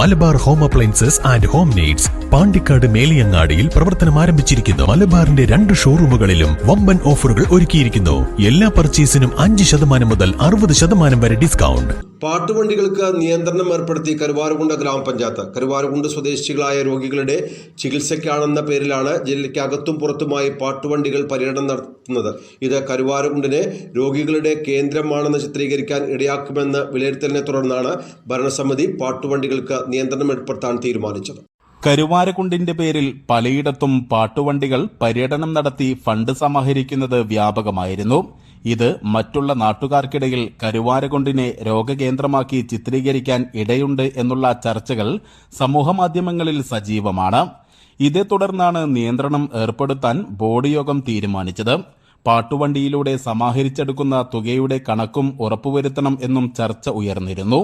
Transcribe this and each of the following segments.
Malabar home appliances and home needs Pandikkad മേലിയങ്ങാടിയിൽ പ്രവർത്തനം ആരംഭിച്ചിരിക്കുന്നു. മലബാറിന്റെ രണ്ട് ഷോറൂമുകളിലും വമ്പൻ ഓഫറുകൾ ഒരുക്കിയിരിക്കുന്നു. എല്ലാ പർച്ചേസിനും അഞ്ച് ശതമാനം മുതൽ അറുപത് ശതമാനം വരെ ഡിസ്കൗണ്ട്. പാട്ടുവണ്ടികൾക്ക് നിയന്ത്രണം ഏർപ്പെടുത്തി കരുവാരകുണ്ട് ഗ്രാമപഞ്ചായത്ത്. കരുവാരുകുണ്ട് സ്വദേശികളായ രോഗികളുടെ ചികിത്സയ്ക്കാണെന്ന പേരിലാണ് ജില്ലയ്ക്കകത്തും പുറത്തുമായി പാട്ടുവണ്ടികൾ പര്യടനം നടത്തുന്നത്. ഇത് കരുവാരുകുണ്ടിനെ രോഗികളുടെ കേന്ദ്രമാണെന്ന് ചിത്രീകരിക്കാൻ ഇടയാക്കുമെന്ന് വിലയിരുത്തലിനെ തുടർന്നാണ് ഭരണസമിതി പാട്ടുവണ്ടികൾക്ക് നിയന്ത്രണം ഏർപ്പെടുത്താൻ തീരുമാനിച്ചത്. കരുവാരക്കുണ്ടിന്റെ പേരിൽ പലയിടത്തും പാട്ടുവണ്ടികൾ പര്യടനം നടത്തി ഫണ്ട് സമാഹരിക്കുന്നത് വ്യാപകമായിരുന്നു. ഇത് മറ്റുള്ള നാട്ടുകാർക്കിടയിൽ കരുവാരക്കുണ്ടിനെ രോഗകേന്ദ്രമാക്കി ചിത്രീകരിക്കാൻ ഇടയുണ്ട് എന്നുള്ള ചർച്ചകൾ സമൂഹമാധ്യമങ്ങളിൽ സജീവമാണ്. ഇതേ തുടർന്നാണ് നിയന്ത്രണം ഏർപ്പെടുത്താൻ ബോർഡ് യോഗം തീരുമാനിച്ചത്. പാട്ടുവണ്ടിയിലൂടെ സമാഹരിച്ചെടുക്കുന്ന തുകയുടെ കണക്കും ഉറപ്പുവരുത്തണം എന്നും ചർച്ച ഉയർന്നിരുന്നു.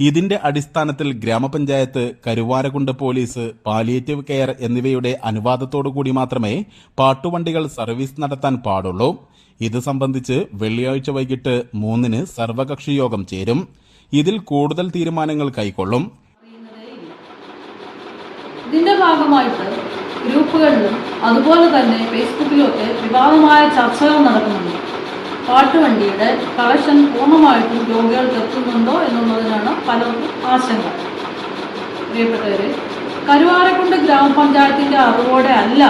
ഇതിന്റെ അടിസ്ഥാനത്തിൽ ഗ്രാമപഞ്ചായത്ത് കരുവാരകുണ്ട് പോലീസ് പാലിയേറ്റീവ് കെയർ എന്നിവയുടെ അനുവാദത്തോടുകൂടി മാത്രമേ പാട്ടുവണ്ടികൾ സർവീസ് നടത്താൻ പാടുള്ളൂ. ഇത് സംബന്ധിച്ച് വെള്ളിയാഴ്ച വൈകിട്ട് മൂന്നിന് സർവകക്ഷി യോഗം ചേരും. ഇതിൽ കൂടുതൽ തീരുമാനങ്ങൾ കൈക്കൊള്ളും. ഇതിന്റെ ഭാഗമായിട്ട് ഗ്രൂപ്പുകളിലും അതുപോലെ തന്നെ ഫേസ്ബുക്കിലുമൊക്കെ വിവാദമായ ചർച്ചകൾ നടക്കുന്നുണ്ട്. പാട്ടുവണ്ടിയുടെ കളക്ഷൻ പൂർണമായിട്ടും രോഗികൾക്ക് എത്തുന്നുണ്ടോ എന്നുള്ളതിനാണ് പലർക്കും ആശങ്ക. പ്രിയപ്പെട്ടവരെ കരുവാരക്കുണ്ട് ഗ്രാമപഞ്ചായത്തിന്റെ അറിവോടെ അല്ല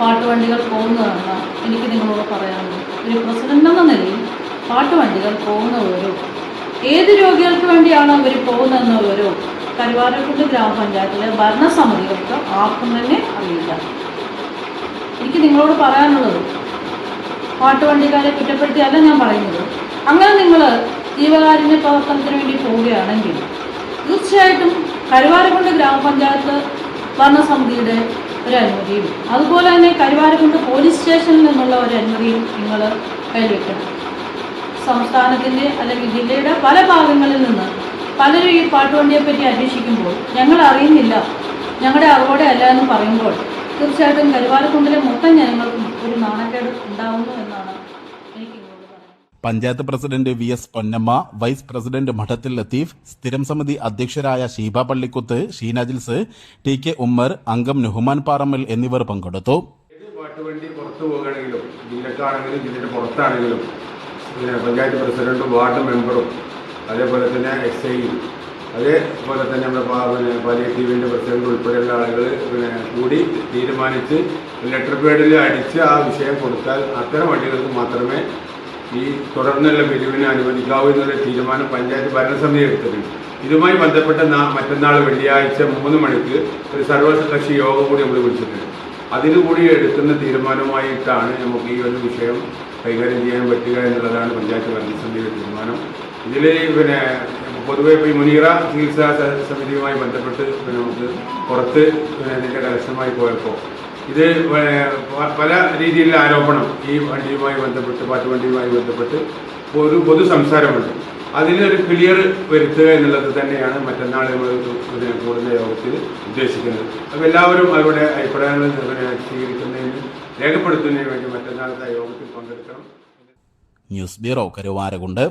പാട്ടുവണ്ടികൾ പോകുന്നതെന്ന് എനിക്ക് നിങ്ങളോട് പറയാനുള്ളത് ഒരു പ്രസിഡന്റ് എന്ന നിലയിൽ പാട്ടുവണ്ടികൾ പോകുന്നവരോ ഏത് രോഗികൾക്ക് വേണ്ടിയാണ് അവർ പോകുന്നതെന്നുള്ളവരോ കരുവാരക്കുണ്ട് ഗ്രാമപഞ്ചായത്തിലെ ഭരണസമിതികൾക്ക് ആർക്കും തന്നെ അറിയില്ല. എനിക്ക് നിങ്ങളോട് പറയാനുള്ളത് പാട്ടുവണ്ടിക്കാരെ കുറ്റപ്പെടുത്തിയല്ല ഞാൻ പറയുന്നത്. അങ്ങനെ നിങ്ങൾ ജീവകാരുണ്യ പ്രവർത്തനത്തിന് വേണ്ടി പോവുകയാണെങ്കിൽ തീർച്ചയായിട്ടും കരുവാരക്കുണ്ട് ഗ്രാമപഞ്ചായത്ത് ഭരണസമിതിയുടെ ഒരു അനുമതിയും അതുപോലെ തന്നെ കരുവാരക്കുണ്ട് പോലീസ് സ്റ്റേഷനിൽ നിന്നുള്ള ഒരു അനുമതിയും നിങ്ങൾ കൈവയ്ക്കണം സംസ്ഥാനത്തിന്റെ അല്ലെങ്കിൽ ജില്ലയുടെ പല ഭാഗങ്ങളിൽ നിന്ന് പലരും ഈ പാട്ടുവണ്ടിയെ പറ്റി അന്വേഷിക്കുമ്പോൾ ഞങ്ങൾ അറിയുന്നില്ല. ഞങ്ങളുടെ അറിവോടെ അല്ല എന്ന് പറയുമ്പോൾ തീർച്ചയായിട്ടും കരുവാരക്കുണ്ടിലെ മൊത്തം ജനങ്ങൾക്കും ഒരു നാണക്കേട് ഉണ്ടാവുന്നു എന്നാണ് panchayat president V S Ponnamma vice president Madathil Latheef സ്ഥിരം സമിതി അധ്യക്ഷരായ ഷീബ പള്ളിക്കുത്ത് ഷീന ജിൽസ് ടി കെ ഉമ്മർ അംഗം നുഹ്മാൻ പാറമ്മൽ എന്നിവർ പങ്കെടുത്തു. പാട്ടുവണ്ടി പുറത്തു പോകുകയാണെങ്കിലും ജില്ലക്കാണെങ്കിലും ജില്ലയുടെ പുറത്താണെങ്കിലും പഞ്ചായത്ത് പ്രസിഡന്റും വാർഡ് മെമ്പറും അതേപോലെ തന്നെ എസ് ഐ അതേപോലെ തന്നെ നമ്മുടെ പിന്നെ പാലിയേറ്റീവിന്റെ പ്രസിഡന്റ് ഉൾപ്പെടെയുള്ള ആളുകൾ പിന്നെ കൂടി തീരുമാനിച്ച് ലെറ്റർ പേഡിൽ അടിച്ച് ആ വിഷയം കൊടുത്താൽ അത്തരം വണ്ടികൾക്ക് മാത്രമേ ഈ തുടർന്നുള്ള പിരിവിനെ അനുവദിക്കാവൂ എന്നുള്ള തീരുമാനം പഞ്ചായത്ത് ഭരണസമിതി എടുത്തിട്ടുണ്ട്. ഇതുമായി ബന്ധപ്പെട്ട മറ്റന്നാൾ വെള്ളിയാഴ്ച മൂന്ന് മണിക്ക് ഒരു സർവകക്ഷി യോഗം കൂടി നമ്മൾ വിളിച്ചിട്ടുണ്ട്. അതിലുകൂടി എടുക്കുന്ന തീരുമാനമായിട്ടാണ് നമുക്ക് ഈ ഒരു വിഷയം കൈകാര്യം ചെയ്യാൻ പറ്റുക എന്നുള്ളതാണ് പഞ്ചായത്ത് ഭരണസമിതിയുടെ തീരുമാനം. ഇതിൽ പിന്നെ പൊതുവെ ഇപ്പോൾ ഈ മുനീറ ചികിത്സാ സമിതിയുമായി ബന്ധപ്പെട്ട് നമുക്ക് പുറത്ത് ഇതിന്റെ പോയപ്പോൾ ഇത് പല രീതിയിലുള്ള ആരോപണം ഈ വണ്ടിയുമായി ബന്ധപ്പെട്ട് പാട്ടുവണ്ടിയുമായി ബന്ധപ്പെട്ട് ഒരു പൊതു സംസാരമുണ്ട്. അതിനൊരു ക്ലിയർ വരുത്തുക എന്നുള്ളത് തന്നെയാണ് മറ്റന്നാൾ നമ്മൾ പിന്നെ കൂടുന്ന യോഗത്തിൽ ഉദ്ദേശിക്കുന്നത്. അപ്പോൾ എല്ലാവരും അവരുടെ അഭിപ്രായങ്ങൾ പിന്നെ സ്വീകരിക്കുന്നതിന് രേഖപ്പെടുത്തുന്നതിന് വേണ്ടി മറ്റന്നാളത്തെ യോഗത്തിൽ പങ്കെടുക്കണം. News bureau Karuvarakundu.